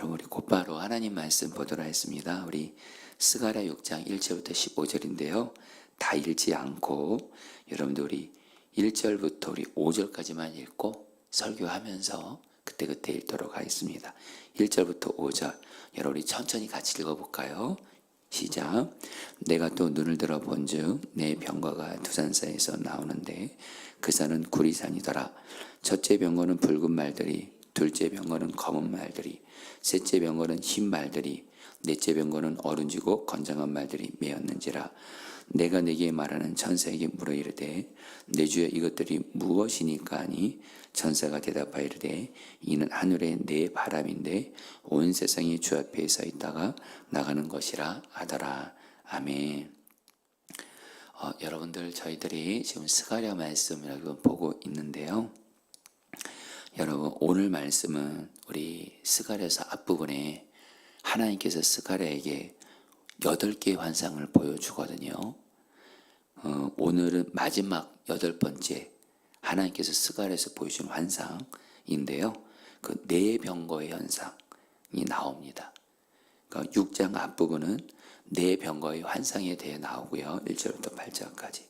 여러분 우리 곧바로 하나님 말씀 보도록 하겠습니다. 우리 스가랴 6장 1절부터 15절인데요. 다 읽지 않고 여러분들 우리 1절부터 우리 5절까지만 읽고 설교하면서 그때그때 읽도록 하겠습니다. 1절부터 5절 여러분 우리 천천히 같이 읽어볼까요? 시작. 내가 또 눈을 들어 본즉 내 병거가 두산사에서 나오는데 그 산은 구리산이더라. 첫째 병거는 붉은 말들이, 둘째 병거는 검은 말들이, 셋째 병거는 흰 말들이, 넷째 병거는 어른지고 건장한 말들이 메었는지라. 내가 네게 말하는 천사에게 물어 이르되 내 주여 이것들이 무엇이니까 하니 천사가 대답하여 이르되 이는 하늘의 내 바람인데 온 세상이 주 앞에 서 있다가 나가는 것이라 하더라 아멘. 어, 여러분들 저희들이 지금 스가랴 말씀이라고 보고 있는데요. 여러분 오늘 말씀은 우리 스가랴서 앞부분에 하나님께서 스가랴에게 여덟 개의 환상을 보여주거든요. 어, 오늘은 마지막 여덟 번째 하나님께서 스가랴에서 보여준 환상인데요. 그 네 병거의 현상이 나옵니다. 그러니까 6장 앞부분은 네 병거의 환상에 대해 나오고요. 1절부터 8절까지.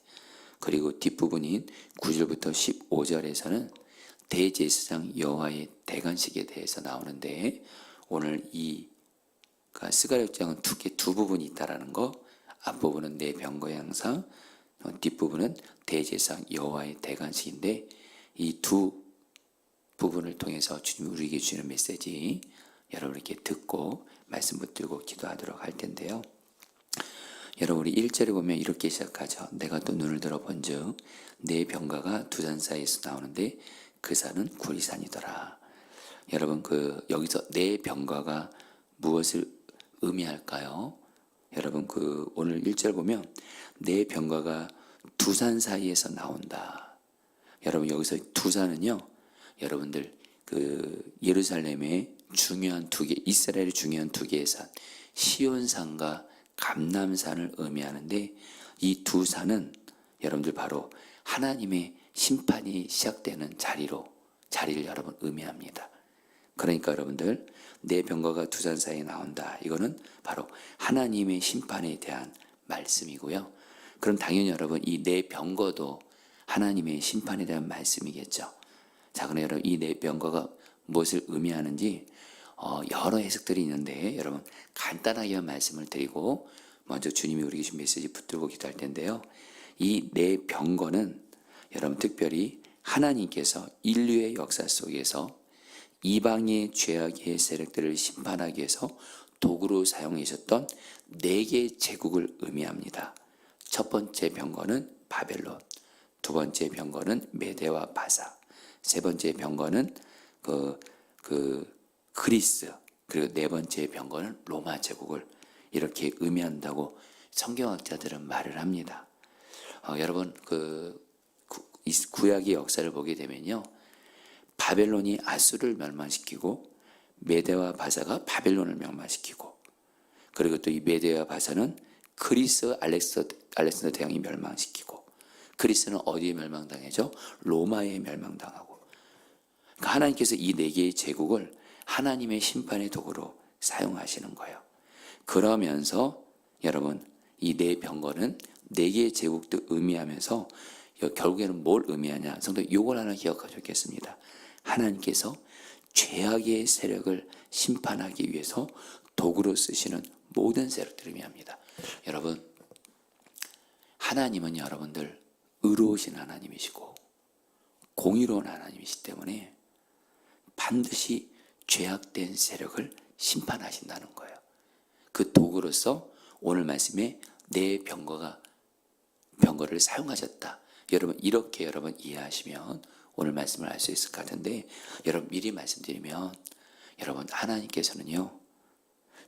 그리고 뒷부분인 9절부터 15절에서는 대제사장 여호와의 대관식에 대해서 나오는데 오늘 이 그러니까 스가랴장은 두 개 두 부분이 있다라는 거. 앞부분은 내 병거의 항상, 어, 뒷부분은 대제상 여호와의 대관식인데 이 두 부분을 통해서 주님이 우리에게 주는 메시지 여러분 이렇게 듣고 말씀 붙들고 기도하도록 할 텐데요. 여러분 우리 1절에 보면 이렇게 시작하죠. 내가 또 눈을 들어 본즉 내 병가가 두산 사이에서 나오는데 그 산은 구리산이더라. 여러분 그 여기서 내 병가가 무엇을 의미할까요? 여러분 그 오늘 1절 보면 내 병가가 두 산 사이에서 나온다. 여러분 여기서 두 산은요. 여러분들 그 예루살렘의 중요한 두 개, 이스라엘의 중요한 두 개의 산, 시온산과 감남산을 의미하는데 이 두 산은 여러분들 바로 하나님의 심판이 시작되는 자리로 자리를 여러분 의미합니다. 그러니까 여러분들 내 병거가 두산 사이에 나온다. 이거는 바로 하나님의 심판에 대한 말씀이고요. 그럼 당연히 여러분 이 내 병거도 하나님의 심판에 대한 말씀이겠죠. 자, 그럼 여러분 이 내 병거가 무엇을 의미하는지 어, 여러 해석들이 있는데 여러분 간단하게 말씀을 드리고 먼저 주님이 우리에게 준 메시지 붙들고 기도할 텐데요. 이 내 병거는 여러분 특별히 하나님께서 인류의 역사 속에서 이방의 죄악의 세력들을 심판하기 위해서 도구로 사용하셨던 네 개의 제국을 의미합니다. 첫 번째 병거는 바벨론, 두 번째 병거는 메데와 바사, 세 번째 병거는 그, 그 그리스, 그리고 네 번째 병거는 로마 제국을 이렇게 의미한다고 성경학자들은 말을 합니다. 어, 여러분 그 구, 구약의 역사를 보게 되면요. 바벨론이 아수를 멸망시키고 메데와 바사가 바벨론을 멸망시키고 그리고 또 이 메데와 바사는 그리스 알렉스, 알렉산더 대왕이 멸망시키고 그리스는 어디에 멸망당하죠? 로마에 멸망당하고 그러니까 하나님께서 이 네 개의 제국을 하나님의 심판의 도구로 사용하시는 거예요. 그러면서 여러분 이 네 병거는 네 개의 제국도 의미하면서 결국에는 뭘 의미하냐? 성도 요걸 하나 기억하셨겠습니다. 하나님께서 죄악의 세력을 심판하기 위해서 도구로 쓰시는 모든 세력들을 의미합니다. 여러분, 하나님은 여러분들 의로우신 하나님이시고 공의로운 하나님이시기 때문에 반드시 죄악된 세력을 심판하신다는 거예요. 그 도구로서 오늘 말씀에 내 병거가 병거를 사용하셨다. 여러분 이렇게 여러분 이해하시면 오늘 말씀을 알 수 있을 것 같은데 여러분 미리 말씀드리면 여러분 하나님께서는요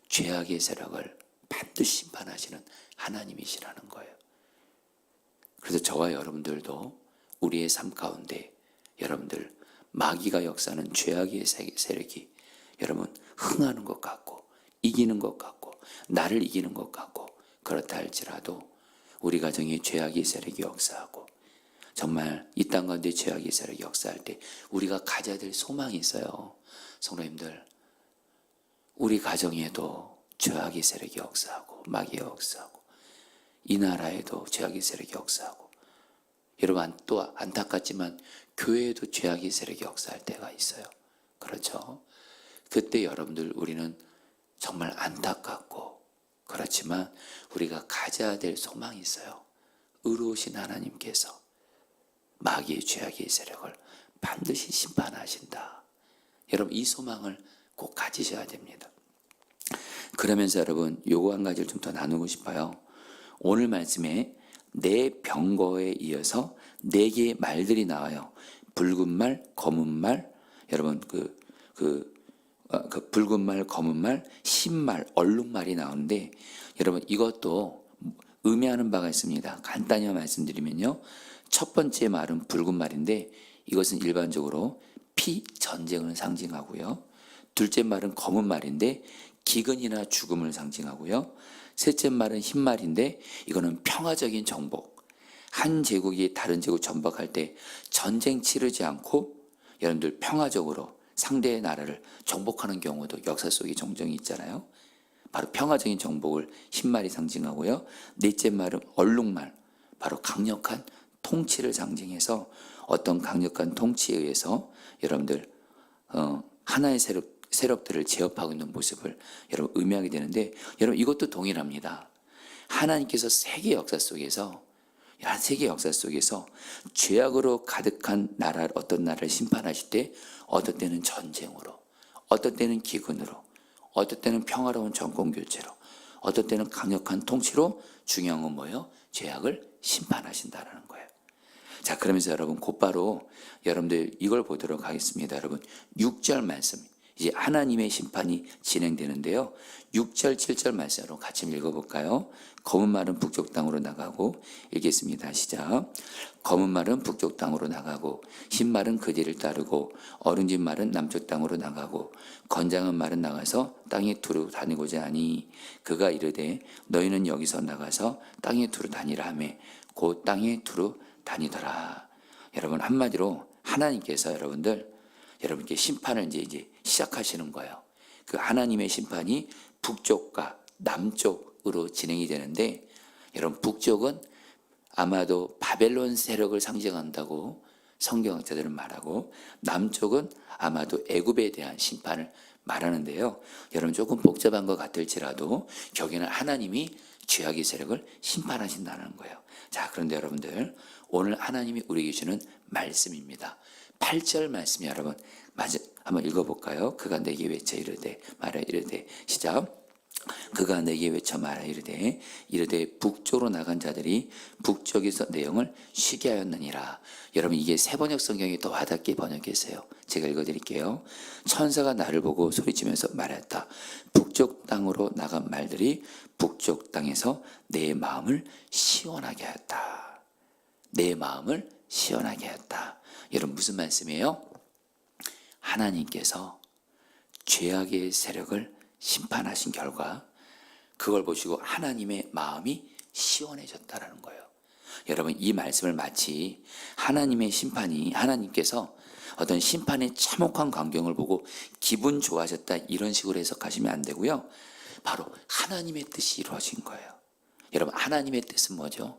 죄악의 세력을 반드시 심판하시는 하나님이시라는 거예요. 그래서 저와 여러분들도 우리의 삶 가운데 여러분들 마귀가 역사하는 죄악의 세력이 여러분 흥하는 것 같고 이기는 것 같고 나를 이기는 것 같고 그렇다 할지라도 우리 가정에 죄악의 세력이 역사하고 정말 이 땅 가운데 죄악의 세력이 역사할 때 우리가 가져야 될 소망이 있어요. 성도님들 우리 가정에도 죄악의 세력이 역사하고 마귀의 역사하고 이 나라에도 죄악의 세력이 역사하고 여러분 또 안타깝지만 교회에도 죄악의 세력이 역사할 때가 있어요. 그렇죠? 그때 여러분들 우리는 정말 안타깝고 그렇지만 우리가 가져야 될 소망이 있어요. 의로우신 하나님께서 마귀의 죄악의 세력을 반드시 심판하신다. 여러분 이 소망을 꼭 가지셔야 됩니다. 그러면서 여러분 요거 한 가지를 좀 더 나누고 싶어요. 오늘 말씀에 내 병거에 이어서 네 개의 말들이 나와요. 붉은 말, 검은 말, 여러분 그 그, 어, 그 붉은 말, 검은 말, 흰 말, 얼룩 말이 나오는데 여러분 이것도 의미하는 바가 있습니다. 간단히 말씀드리면요. 첫 번째 말은 붉은 말인데 이것은 일반적으로 피 전쟁을 상징하고요. 둘째 말은 검은 말인데 기근이나 죽음을 상징하고요. 셋째 말은 흰 말인데 이거는 평화적인 정복. 한 제국이 다른 제국 전복할 때 전쟁 치르지 않고 여러분들 평화적으로 상대의 나라를 정복하는 경우도 역사 속에 종종 있잖아요. 바로 평화적인 정복을 흰 말이 상징하고요. 넷째 말은 얼룩말. 바로 강력한 통치를 상징해서 어떤 강력한 통치에 의해서 여러분들 어, 하나의 세력 세력들을 제압하고 있는 모습을 여러분 의미하게 되는데 여러분 이것도 동일합니다. 하나님께서 세계 역사 속에서 한 세계 역사 속에서 죄악으로 가득한 나라 어떤 나라를 심판하실 때 어떤 때는 전쟁으로 어떤 때는 기근으로 어떤 때는 평화로운 정권 교체로 어떤 때는 강력한 통치로 중요한 건 뭐예요? 죄악을 심판하신다라는 거예요. 자, 그러면서 여러분 곧바로 여러분들 이걸 보도록 하겠습니다. 여러분 6절 말씀. 이제 하나님의 심판이 진행되는데요. 6절, 7절 말씀으로 같이 읽어볼까요? 검은 말은 북쪽 땅으로 나가고 읽겠습니다. 시작. 검은 말은 북쪽 땅으로 나가고 흰 말은 그 뒤를 따르고 어른진 말은 남쪽 땅으로 나가고 건장한 말은 나가서 땅에 두루 다니고자 하니 그가 이르되 너희는 여기서 나가서 땅에 두루 다니라 하매 곧 땅에 두루 다니더라. 여러분 한마디로 하나님께서 여러분들 여러분께 심판을 이제 이제 시작하시는 거예요. 그 하나님의 심판이 북쪽과 남쪽으로 진행이 되는데 여러분 북쪽은 아마도 바벨론 세력을 상징한다고 성경학자들은 말하고 남쪽은 아마도 애굽에 대한 심판을 말하는데요. 여러분 조금 복잡한 것 같을지라도 여기는 하나님이 죄악의 세력을 심판하신다는 거예요. 자, 그런데 여러분들 오늘 하나님이 우리에게 주는 말씀입니다. 8절 말씀이 여러분. 맞아 한번 읽어볼까요? 그가 내게 외쳐 이르되 말하 이르되 시작. 그가 내게 외쳐 말하 이르되 이르되 북쪽으로 나간 자들이 북쪽에서 내용을 쉬게 하였느니라. 여러분 이게 세번역 성경이 더 와닿게 번역했어요. 제가 읽어드릴게요. 천사가 나를 보고 소리치면서 말했다. 북쪽 땅으로 나간 말들이 북쪽 땅에서 내 마음을 시원하게 하였다. 내 마음을 시원하게 하였다 여러분 무슨 말씀이에요? 하나님께서 죄악의 세력을 심판하신 결과 그걸 보시고 하나님의 마음이 시원해졌다라는 거예요. 여러분 이 말씀을 마치 하나님의 심판이 하나님께서 어떤 심판의 참혹한 광경을 보고 기분 좋아졌다 이런 식으로 해석하시면 안 되고요. 바로 하나님의 뜻이 이루어진 거예요. 여러분 하나님의 뜻은 뭐죠?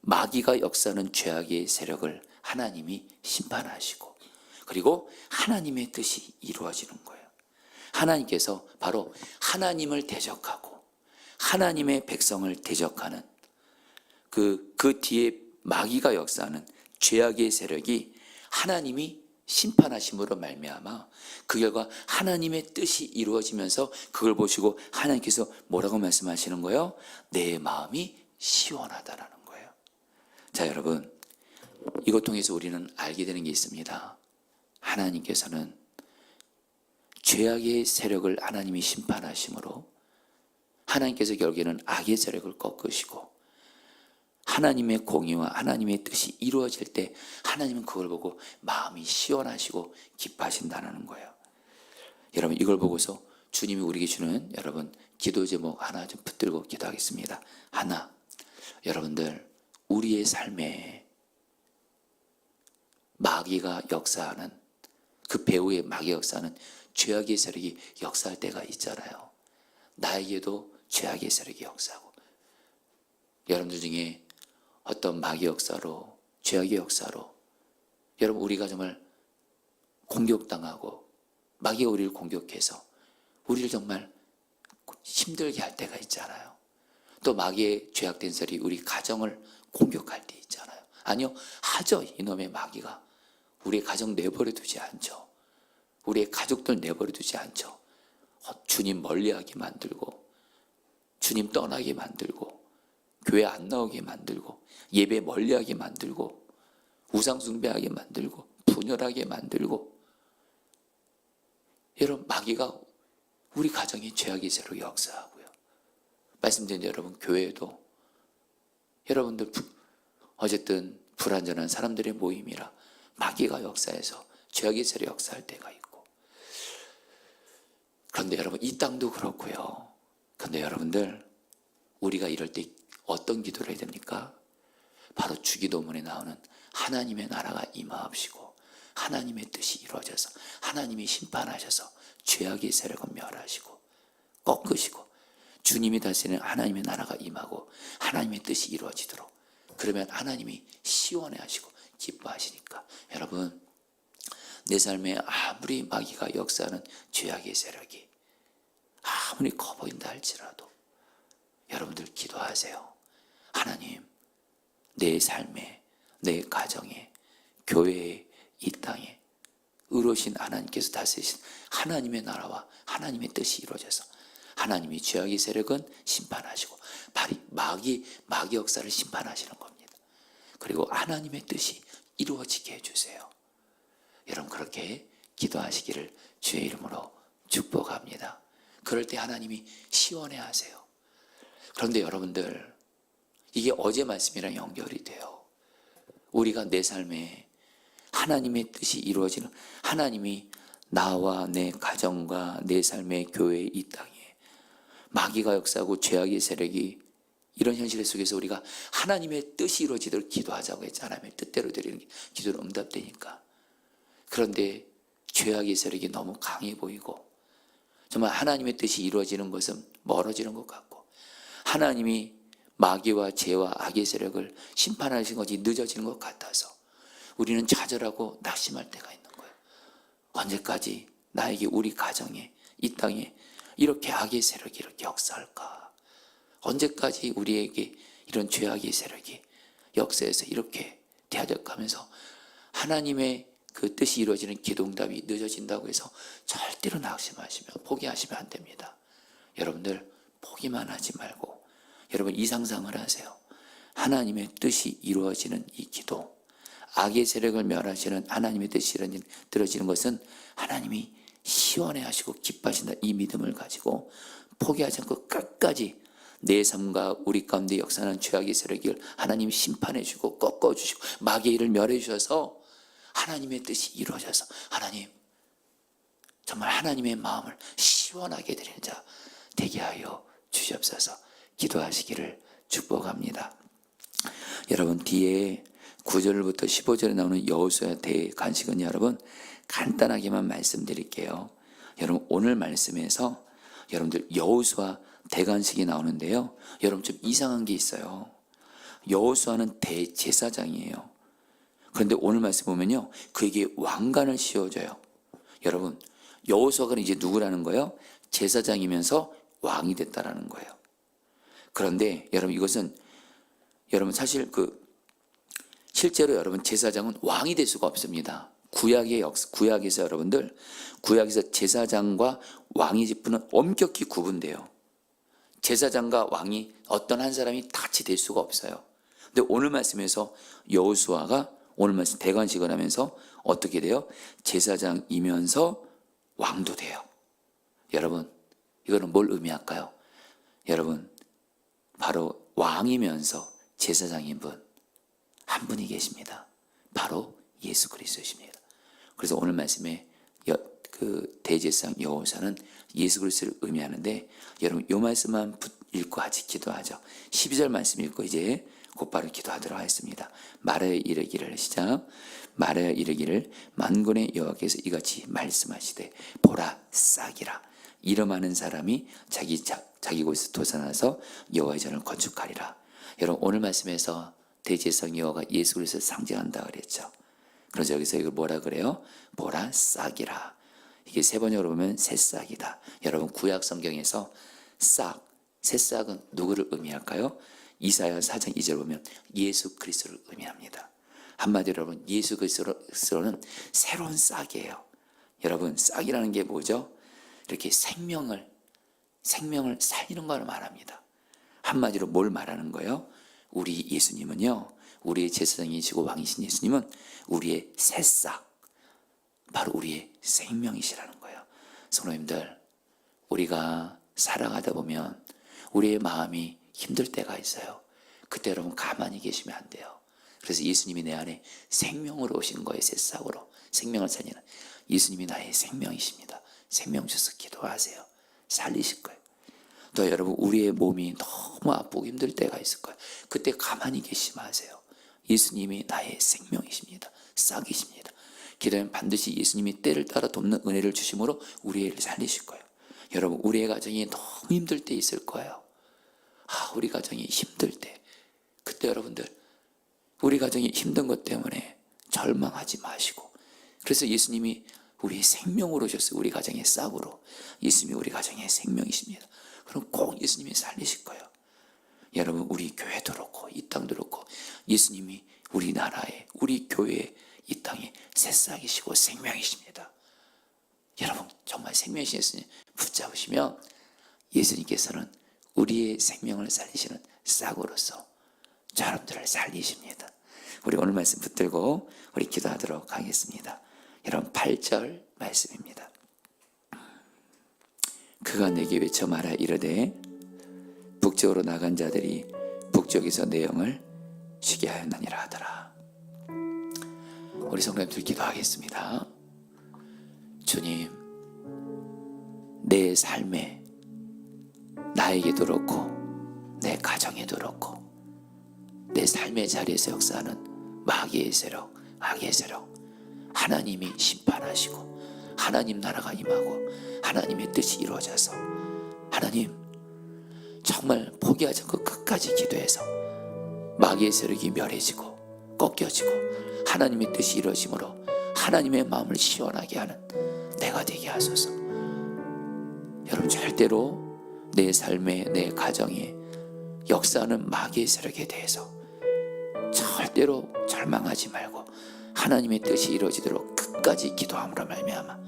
마귀가 역사하는 죄악의 세력을 하나님이 심판하시고 그리고 하나님의 뜻이 이루어지는 거예요. 하나님께서 바로 하나님을 대적하고 하나님의 백성을 대적하는 그, 그 뒤에 마귀가 역사하는 죄악의 세력이 하나님이 심판하심으로 말미암아 그 결과 하나님의 뜻이 이루어지면서 그걸 보시고 하나님께서 뭐라고 말씀하시는 거예요? 내 마음이 시원하다라는 거예요. 자, 여러분. 이것 통해서 우리는 알게 되는 게 있습니다. 하나님께서는 죄악의 세력을 하나님이 심판하심으로 하나님께서 결국에는 악의 세력을 꺾으시고 하나님의 공의와 하나님의 뜻이 이루어질 때 하나님은 그걸 보고 마음이 시원하시고 기뻐하신다는 거예요. 여러분 이걸 보고서 주님이 우리에게 주는 여러분 기도 제목 하나 좀 붙들고 기도하겠습니다. 하나 여러분들 우리의 삶에 마귀가 역사하는 그 배우의 마귀 역사는 죄악의 세력이 역사할 때가 있잖아요. 나에게도 죄악의 세력이 역사하고 여러분들 중에 어떤 마귀 역사로 죄악의 역사로 여러분 우리가 정말 공격당하고 마귀가 우리를 공격해서 우리를 정말 힘들게 할 때가 있잖아요. 또 마귀의 죄악된 설이 우리 가정을 공격할 때 있잖아요. 아니요, 하죠. 이놈의 마귀가. 우리의 가정 내버려 두지 않죠. 우리의 가족들 내버려 두지 않죠. 어, 주님 멀리하게 만들고, 주님 떠나게 만들고, 교회 안 나오게 만들고, 예배 멀리하게 만들고, 우상 숭배하게 만들고, 분열하게 만들고, 여러분, 마귀가 우리 가정에 죄악의 새로 역사하고요. 말씀드린 여러분, 교회도 여러분들 부- 어쨌든 불완전한 사람들의 모임이라 마귀가 역사해서 죄악의 세력 역사할 때가 있고 그런데 여러분 이 땅도 그렇고요. 그런데 여러분들 우리가 이럴 때 어떤 기도를 해야 됩니까? 바로 주기도문에 나오는 하나님의 나라가 임하옵시고 하나님의 뜻이 이루어져서 하나님이 심판하셔서 죄악의 세력을 멸하시고 꺾으시고 주님이 다스리는 하나님의 나라가 임하고 하나님의 뜻이 이루어지도록 그러면 하나님이 시원해 하시고 기뻐하시니까 여러분 내 삶에 아무리 마귀가 역사하는 죄악의 세력이 아무리 커 보인다 할지라도 여러분들 기도하세요. 하나님 내 삶에 내 가정에 교회에 이 땅에 의로신 하나님께서 다스리신 하나님의 나라와 하나님의 뜻이 이루어져서 하나님이 죄악의 세력은 심판하시고 마귀 마귀 역사를 심판하시는 겁니다. 그리고 하나님의 뜻이 이루어지게 해주세요. 여러분 그렇게 기도하시기를 주의 이름으로 축복합니다. 그럴 때 하나님이 시원해 하세요. 그런데 여러분들 이게 어제 말씀이랑 연결이 돼요. 우리가 내 삶에 하나님의 뜻이 이루어지는 하나님이 나와 내 가정과 내 삶의 교회 이 땅에 마귀가 역사하고 죄악의 세력이 이런 현실 속에서 우리가 하나님의 뜻이 이루어지도록 기도하자고 했잖아요. 하나님의 뜻대로 드리는 게 기도는 응답되니까. 그런데 죄악의 세력이 너무 강해 보이고 정말 하나님의 뜻이 이루어지는 것은 멀어지는 것 같고 하나님이 마귀와 죄와 악의 세력을 심판하신 것이 늦어지는 것 같아서 우리는 좌절하고 낙심할 때가 있는 거예요. 언제까지 나에게 우리 가정에 이 땅에 이렇게 악의 세력이 이렇게 역사할까? 언제까지 우리에게 이런 죄악의 세력이 역사에서 이렇게 대적하면서 하나님의 그 뜻이 이루어지는 기도응답이 늦어진다고 해서 절대로 낙심하시면 포기하시면 안 됩니다. 여러분들 포기만 하지 말고 여러분 이 상상을 하세요. 하나님의 뜻이 이루어지는 이 기도, 악의 세력을 멸하시는 하나님의 뜻이 들어지는 것은 하나님이 시원해 하시고 기뻐하신다 이 믿음을 가지고 포기하지 않고 끝까지 내 삶과 우리 가운데 역사하는 죄악의 세력을 하나님 심판해 주고 꺾어 주시고 마귀의 일을 멸해 주셔서 하나님의 뜻이 이루어져서 하나님 정말 하나님의 마음을 시원하게 드리는 자 되게 하여 주시옵소서 기도하시기를 축복합니다. 여러분 뒤에 9절부터 15절에 나오는 여호수아 대간식은 여러분 간단하게만 말씀드릴게요. 여러분 오늘 말씀에서 여러분들 여호수아 대간식이 나오는데요. 여러분 좀 이상한 게 있어요. 여호수아는 대제사장이에요. 그런데 오늘 말씀 보면요. 그에게 왕관을 씌워줘요. 여러분 여호수아가 이제 누구라는 거예요? 제사장이면서 왕이 됐다라는 거예요. 그런데 여러분 이것은 여러분 사실 그 실제로 여러분 제사장은 왕이 될 수가 없습니다. 구약의 역 구약에서 여러분들 구약에서 제사장과 왕의 직분은 엄격히 구분돼요. 제사장과 왕이 어떤 한 사람이 같이 될 수가 없어요. 근데 오늘 말씀에서 여호수아가 오늘 말씀 대관식을 하면서 어떻게 돼요? 제사장이면서 왕도 돼요. 여러분 이거는 뭘 의미할까요? 여러분 바로 왕이면서 제사장인 분 한 분이 계십니다. 바로 예수 그리스도십니다. 그래서 오늘 말씀에 여, 그 대제사장 여호사는 예수 그리스도를 의미하는데 여러분 요 말씀만 붙- 읽고 같이 기도하죠. 12절 말씀 읽고 이제 곧바로 기도하도록 하겠습니다. 말하여 이르기를 시작 말하여 이르기를 만군의 여호와께서 이같이 말씀하시되 보라 싹이라 이름하는 사람이 자기 자, 자기 곳에서 도산하서 여호와의 전을 건축하리라. 여러분 오늘 말씀에서 대제성 여호와가 예수 그리스도를 상징한다 그랬죠. 그래서 여기서 이걸 뭐라 그래요? 보라 싹이라. 이게 세 번역으로 보면 새싹이다. 여러분 구약 성경에서 싹, 새싹은 누구를 의미할까요? 이사야 4장 2절 보면 예수 그리스도를 의미합니다. 한마디로 여러분 예수 그리스도는 새로운 싹이에요. 여러분 싹이라는 게 뭐죠? 이렇게 생명을 생명을 살리는 걸 말합니다. 한마디로 뭘 말하는 거예요? 우리 예수님은요. 우리의 제사장이시고 왕이신 예수님은 우리의 새싹 바로 우리의 생명이시라는 거예요. 성도님들 우리가 살아가다 보면 우리의 마음이 힘들 때가 있어요. 그때 여러분 가만히 계시면 안 돼요. 그래서 예수님이 내 안에 생명으로 오신 거예요. 새싹으로 생명을 살리는 예수님이 나의 생명이십니다. 생명 주셔서 기도하세요. 살리실 거예요. 또 여러분 우리의 몸이 너무 아프고 힘들 때가 있을 거예요. 그때 가만히 계시지 마세요. 예수님이 나의 생명이십니다. 싹이십니다. 기도하면 반드시 예수님이 때를 따라 돕는 은혜를 주심으로 우리 애를 살리실 거예요. 여러분 우리의 가정이 너무 힘들 때 있을 거예요. 아 우리 가정이 힘들 때 그때 여러분들 우리 가정이 힘든 것 때문에 절망하지 마시고 그래서 예수님이 우리의 생명으로 오셨어요. 우리 가정의 싹으로 예수님이 우리 가정의 생명이십니다. 그럼 꼭 예수님이 살리실 거예요. 여러분 우리 교회도 그렇고 이 땅도 그렇고 예수님이 우리나라에 우리 교회에 이 땅에 새싹이시고 생명이십니다. 여러분 정말 생명이신 예수님 붙잡으시면 예수님께서는 우리의 생명을 살리시는 싹으로서 저 여러분들을 살리십니다. 우리 오늘 말씀 붙들고 우리 기도하도록 하겠습니다. 여러분 8절 말씀입니다. 그가 내게 외쳐 말하 이르되 북쪽으로 나간 자들이 북쪽에서 내 영을 쉬게 하였느니라 하더라. 우리 성도님들 기도하겠습니다. 주님, 내 삶에 나에게도 그렇고 내 가정에도 그렇고 내 삶의 자리에서 역사하는 마귀의 세력, 악의 세력 하나님이 심판하시고 하나님 나라가 임하고 하나님의 뜻이 이루어져서 하나님 정말 포기하지 않고 끝까지 기도해서 마귀의 세력이 멸해지고 꺾여지고 하나님의 뜻이 이루어짐으로 하나님의 마음을 시원하게 하는 내가 되게 하소서. 여러분 절대로 내 삶에 내 가정에 역사하는 마귀의 세력에 대해서 절대로 절망하지 말고 하나님의 뜻이 이루어지도록 끝까지 기도함으로 말미암아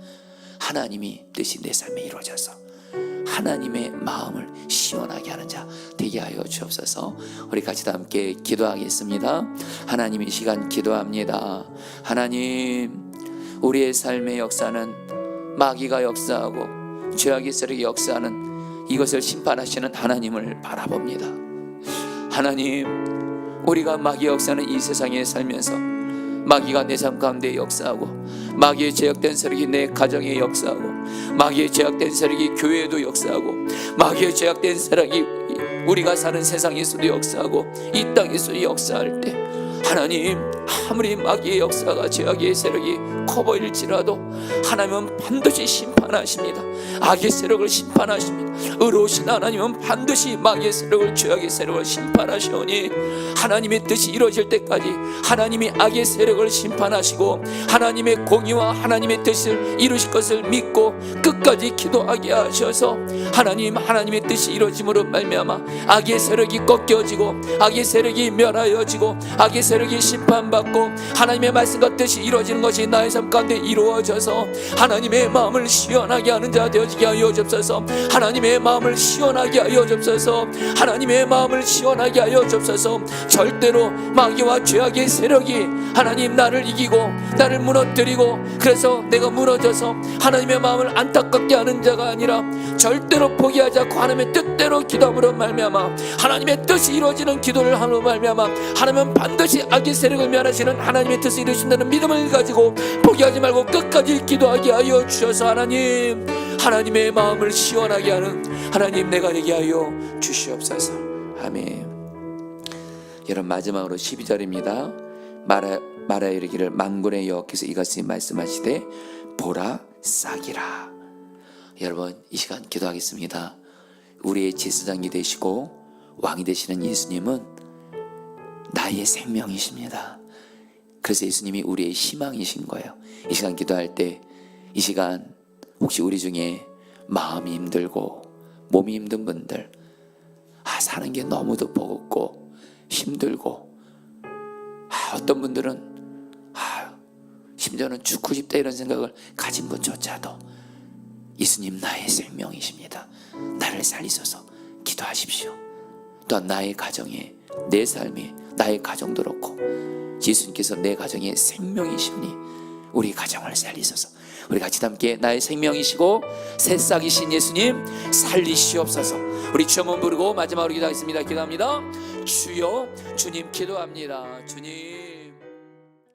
하나님이 뜻이 내 삶에 이루어져서 하나님의 마음을 시원하게 하는 자 되게 하여 주옵소서. 우리 같이 다 함께 기도하겠습니다. 하나님 이 시간 기도합니다. 하나님 우리의 삶의 역사는 마귀가 역사하고 죄악의 세력이 역사하는 이것을 심판하시는 하나님을 바라봅니다. 하나님 우리가 마귀 역사는 이 세상에 살면서 마귀가 내 삶 가운데 역사하고 마귀의 제약된 세력이 내 가정에 역사하고 마귀의 제약된 세력이 교회에도 역사하고 마귀의 제약된 세력이 우리가 사는 세상에서도 역사하고 이 땅에서도 역사할 때 하나님 아무리 마귀의 역사가 죄악의 세력이 커 보일지라도 하나님은 반드시 심판하십니다. 악의 세력을 심판하십니다. 의로우신 하나님은 반드시 마귀의 세력을 죄악의 세력을 심판하시오니 하나님의 뜻이 이루어질 때까지 하나님이 악의 세력을 심판하시고 하나님의 공의와 하나님의 뜻을 이루실 것을 믿고 끝까지 기도하게 하셔서 하나님 하나님의 뜻이 이루어짐으로 말미암아 악의 세력이 꺾여지고 악의 세력이 멸하여지고 악의 세력이 심판 받고 하나님의 말씀과 뜻이 이루어지는 것이 나의 삶 가운데 이루어져서 하나님의 마음을 시원하게 하는 자 되어지게 하여 주옵소서. 하나님의 마음을 시원하게 하여 주옵소서. 하나님의 마음을 시원하게 하여 주옵소서. 절대로 마귀와 죄악의 세력이 하나님 나를 이기고 나를 무너뜨리고 그래서 내가 무너져서 하나님의 마음을 안타깝게 하는 자가 아니라 절대로 포기하지 않고 하나님의 뜻대로 기도함으로 말미암아 하나님의 뜻이 이루어지는 기도를 함으로 말미암아 하나님은 반드시 악의 세력을 멸하시는 하나님의 뜻을 이루신다는 믿음을 가지고 포기하지 말고 끝까지 기도하게 하여 주셔서 하나님 하나님의 마음을 시원하게 하는 하나님 내가 되게 하여 주시옵소서. 아멘. 여러분 마지막으로 12절입니다. 말하, 말하여 이르기를 만군의 여호와께서 이같이 말씀하시되 보라 싹이라. 여러분 이 시간 기도하겠습니다. 우리의 제사장이 되시고 왕이 되시는 예수님은 나의 생명이십니다 그래서 예수님이 우리의 희망이신 거예요 이 시간 기도할 때 이 시간 혹시 우리 중에 마음이 힘들고 몸이 힘든 분들 아 사는 게 너무도 버겁고 힘들고 아, 어떤 분들은 아, 심지어는 죽고 싶다 이런 생각을 가진 분조차도 예수님 나의 생명이십니다. 나를 살리소서 기도하십시오. 또한 나의 가정에 내 삶에 나의 가정도 그렇고 예수님께서 내 가정에 생명이시니 우리 가정을 살리소서. 우리 같이 함께 나의 생명이시고 새싹이신 예수님 살리시옵소서. 우리 주여 한번 부르고 마지막으로 기도하겠습니다. 기도합니다. 주여 주님 기도합니다. 주님